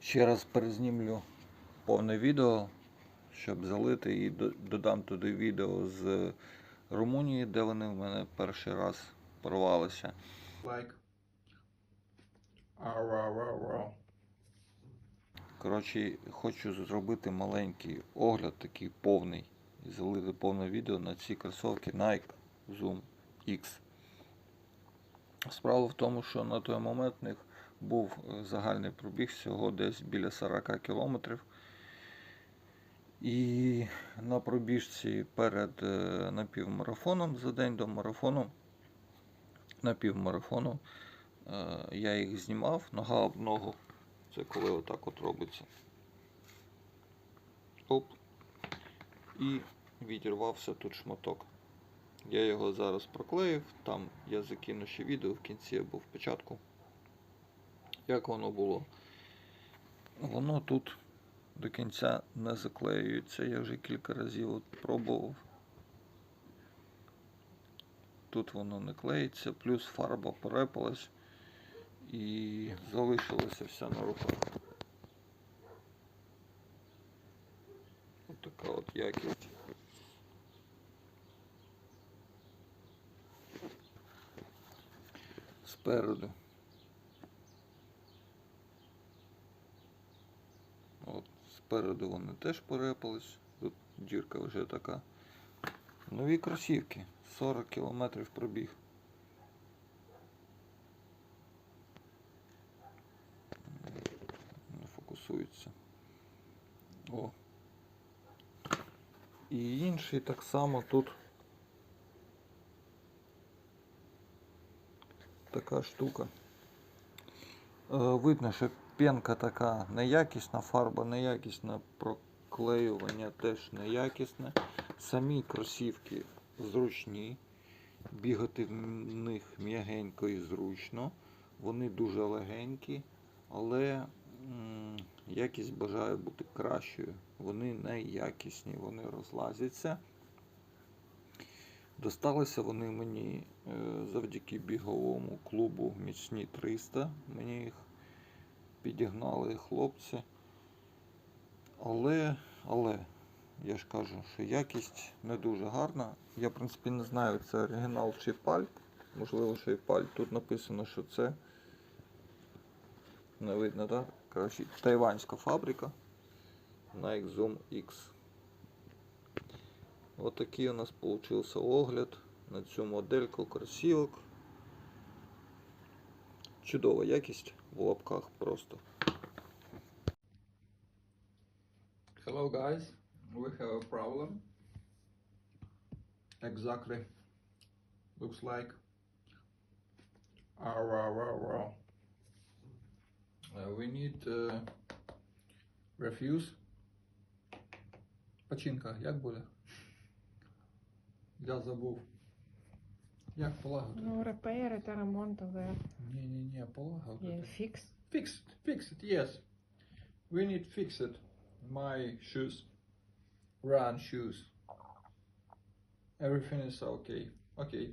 Ще раз перезнімлю повне відео, щоб залити і додам туди відео з Румунії, де вони в мене перший раз порвалися. ow. Коротше, хочу зробити маленький огляд, такий повний, і залити повне відео на ці кросівки Nike Zoom X. Справа в тому, що на той момент в них був е, загальний пробіг всього десь біля 40 кілометрів. І на пробіжці перед е, напівмарафоном за день до марафону, напівмарафону, е, я їх знімав нога об ногу. Це коли отак от робиться. Оп. І відірвався тут шматок. Я його зараз проклеїв, там я закину ще відео в кінці або в початку. Як воно було. Воно тут до кінця не заклеюється. Я вже кілька разів от пробував. Тут воно не клеїться, плюс фарба порепалась і залишилася вся на руках. Ось така от якість. Спереду. От, спереду вони теж порепались. Тут дірка вже така. Нові кросівки. 40 кілометрів пробіг. Не фокусується. О. І інший так само тут така штука. Е, видно, що пенка така неякісна, фарба неякісна, проклеювання теж неякісне. Самі кросівки зручні, бігати в них м'ягенько і зручно. Вони дуже легенькі, але якість бажає бути кращою. Вони не якісні, вони розлазяться. Досталися вони мені е, завдяки біговому клубу Міцні 300. Мені їх підігнали хлопці. Але, але, я ж кажу, що якість не дуже гарна. Я, в принципі, не знаю, це оригінал чи паль. Можливо, що і паль. Тут написано, що це. Не видно, так? Коротше, тайванська фабрика Nike Zoom X. Отакий у нас получився огляд на цю модельку кросівок. Чудова якість в лапках просто. Hello guys, we have a problem. Exactly. Looks like. Ow, ow, ow. Uh, we need uh, refuse. Починка, як буде? Я забув. Як полагодити? Ну, репейри та ремонт, але Ні, ні, ні, є полагодити. фікс. Fix it, fix it, yes. We need fix it. My shoes. Run shoes. Everything is okay. Okay.